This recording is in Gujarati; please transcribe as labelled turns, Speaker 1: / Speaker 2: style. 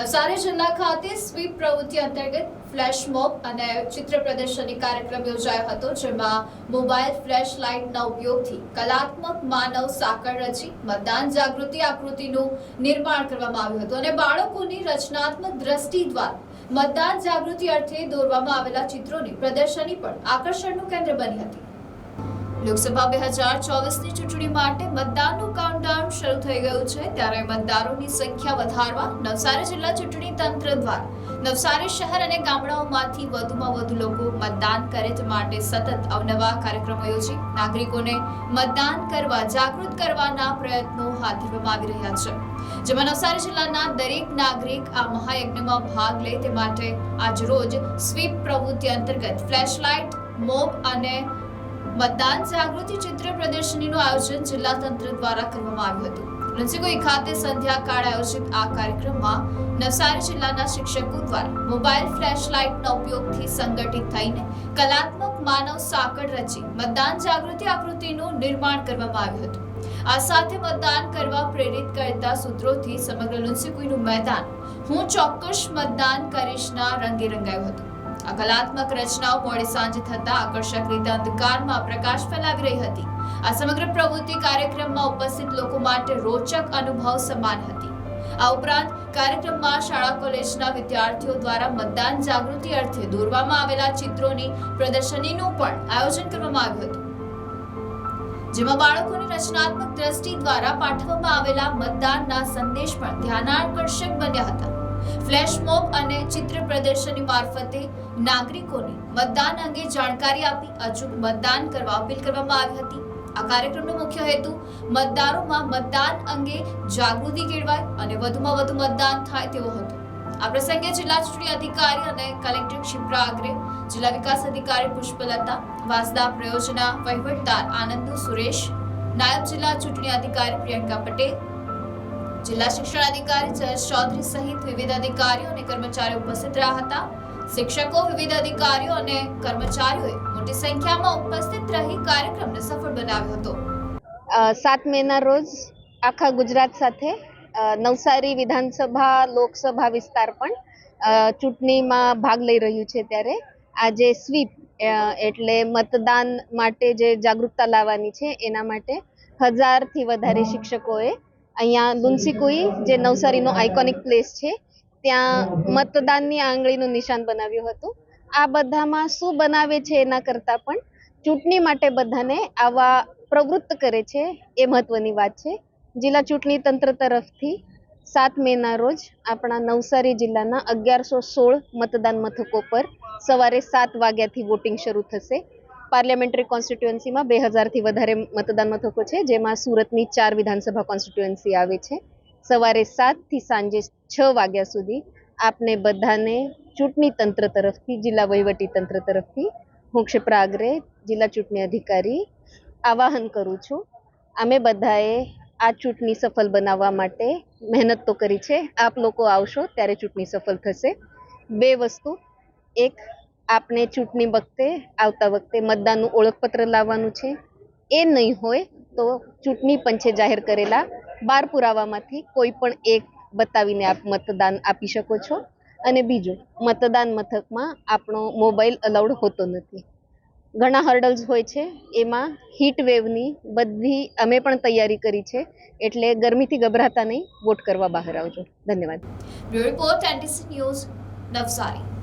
Speaker 1: નવસારી જિલ્લા ખાતે સ્વીપ પ્રવૃત્તિ અંતર્ગત ફ્લેશ મોબ અને ચિત્ર પ્રદર્શની કાર્યક્રમ યોજાયો હતો, જેમાં મોબાઈલ ફ્લેશ લાઇટના ઉપયોગથી કલાત્મક માનવ સાંકળ રચી મતદાન જાગૃતિ આકૃતિનું નિર્માણ કરવામાં આવ્યું હતું અને બાળકોની રચનાત્મક દ્રષ્ટિ દ્વારા મતદાન જાગૃતિ અર્થે દોરવામાં આવેલા ચિત્રોની પ્રદર્શની પણ આકર્ષણનું કેન્દ્ર બની હતી. લોકસભા બે હજાર ચોવીસની ચૂંટણી માટે મતદાનનું કાઉન્ટડાઉન શરૂ થઈ ગયું છે. ત્યારે મતદારોની સંખ્યા વધારવા નવસારી જિલ્લા ચૂંટણી તંત્ર દ્વારા નવસારી શહેર અને ગામડાઓમાંથી વધુમાં વધુ લોકો મતદાન કરે તે માટે સતત અવનવા કાર્યક્રમો યોજી નાગરિકોને મતદાન કરવા, જાગૃત કરવાના પ્રયત્નો હાથ ધરવામાં આવી રહ્યા છે. જેમાં નવસારી જિલ્લાના દરેક નાગરિક આ મહાયજ્ઞમાં ભાગ લે તે માટે આજરોજ સ્વીપ પ્રવૃત્તિ અંતર્ગત ફ્લેશલાઇટ મોબ અને મતદાન જાગૃતિ ચિત્ર પ્રદર્શનીનું આયોજન જિલ્લા તંત્ર દ્વારા કરવામાં આવ્યું હતું. રંજીગોઈ ખાતે સંધ્યા કાળ આયોજિત આ કાર્યક્રમમાં નવસારી જિલ્લાના શિક્ષકો દ્વારા મોબાઈલ ફ્લેશ લાઇટના ઉપયોગથી સંગઠિત થઈને કલાત્મક માનવ સાંકળ રચી મતદાન જાગૃતિ આકૃતિનું નિર્માણ કરવામાં આવ્યું હતું. આ સાથે મતદાન કરવા પ્રેરિત કરતા સૂત્રોથી સમગ્ર લુન્સીકુઈનું મેદાન હું ચોક્કસ મતદાન કરીશના રંગે રંગાયું હતું. આ કલાત્મક રચનાઓ મોડી સાંજે થતા આકર્ષક રીતે અંધકારમાં પ્રકાશ ફેલાવી રહી હતી. આ સમગ્ર પ્રવૃત્તિ કાર્યક્રમમાં ઉપસ્થિત લોકો માટે રોચક અનુભવ સમાન હતી. આ ઉપરાંત કાર્યક્રમમાં શાળા કોલેજના વિદ્યાર્થીઓ દ્વારા મતદાન જાગૃતિ અર્થે દોરવામાં આવેલા ચિત્રોની પ્રદર્શનીનું પણ આયોજન કરવામાં આવ્યું હતું. જેમાં બાળકોની રચનાત્મક દ્રષ્ટિ દ્વારા પાઠવવામાં આવેલા મતદાનના સંદેશ પણ ધ્યાનાકર્ષક બન્યા હતા. ફ્લેશ મોબ અને ચિત્ર પ્રદર્શનની મારફતે નાગરિકોને મતદાન અંગે જાણકારી આપી અચૂક મતદાન કરવા અપીલ કરવામાં આવી હતી. આ કાર્યક્રમનો મુખ્ય હેતુ મતદારોમાં મતદાન અંગે જાગૃતિ કેળવાય અને વધુમાં વધુ મતદાન થાય તેવો હતો. આ પ્રસંગે જિલ્લા ચૂંટણી અધિકારી અને કલેક્ટર ક્ષિપ્રા આગ્રે જિલ્લા વિકાસ અધિકારી પુષ્પલતા, વાસદા પ્રયોજના વહીવટદાર આનંદ સુરેશ, નાયબ જિલ્લા ચૂંટણી અધિકારી પ્રિયંકા પટેલ જિલ્લા શિક્ષણ અધિકારી જયેશ ચૌધરી સહિત વિવિધ અધિકારીઓ અને કર્મચારીઓ ઉપસ્થિત રહ્યા હતા. શિક્ષકો, વિવિધ અધિકારીઓ અને કર્મચારીઓએ મોટી સંખ્યામાં ઉપસ્થિત રહી કાર્યક્રમને સફળ બનાવ્યો હતો.
Speaker 2: સાત મેના રોજ આખા ગુજરાત સાથે નવસારી વિધાનસભા, લોકસભા વિસ્તાર પણ ચૂંટણીમાં ભાગ લઈ રહ્યું છે ત્યારે. આજે સ્વીપ એટલે મતદાન માટે જે જાગૃતતા લાવવાની છે, એના માટે હજારથી વધારે શિક્ષકોએ અહીંયા લુન્સીકુઈ જે નવસારીનો આઇકોનિક પ્લેસ છે, ત્યાં મતદાનની આંગળીનું નિશાન બનાવ્યું હતું. આ બધામાં શું બનાવે છે એના કરતાં પણ ચૂંટણી માટે બધાને આવા પ્રવૃત્ત કરે છે એ મહત્વની વાત છે. જિલ્લા ચૂંટણી તંત્ર તરફથી સાત મેના રોજ આપણા નવસારી જિલ્લાના અગિયારસો સોળ મતદાન મથકો પર સવારે સાત વાગ્યાથી વોટિંગ શરૂ થશે. પાર્લિયામેન્ટરી કોન્સ્ટિટ્યુઅન્સીમાં બે હજારથી વધારે મતદાન મથકો છે, જેમાં સુરતની ચાર વિધાનસભા કોન્સ્ટિટ્યુઅન્સી આવે છે. સવારે સાતથી સાંજે છ વાગ્યા સુધી આપને બધાને ચૂંટણી તંત્ર તરફથી, જિલ્લા વહીવટી તંત્ર તરફથી હું ક્ષિપ્રા જિલ્લા ચૂંટણી અધિકારી, આવાહન કરું છું. અમે બધાએ આ ચૂંટણી સફળ બનાવવા માટે મહેનત તો કરી છે. આપ લોકો આવશો ત્યારે ચૂંટણી સફળ થશે. બે વસ્તુ. એક આપને ચૂંટણી વખતે, આવતા વખતે મતદાનનું ઓળખપત્ર લાવવાનું છે. એ નહીં હોય તો ચૂંટણી પંચે જાહેર કરેલા બાર પુરાવામાંથી કોઈ પણ એક બતાવીને આપ મતદાન આપી શકો છો. અને બીજું, મતદાન મથકમાં આપણો મોબાઈલ અલાઉડ હોતો નથી. ઘણા હર્ડલ્સ હોય છે, એમાં હીટ વેવની બધી અમે પણ તૈયારી કરી છે, એટલે ગરમીથી ગભરાતા નહીં, વોટ કરવા બહાર આવજો. ધન્યવાદ.
Speaker 1: Report news Navsari.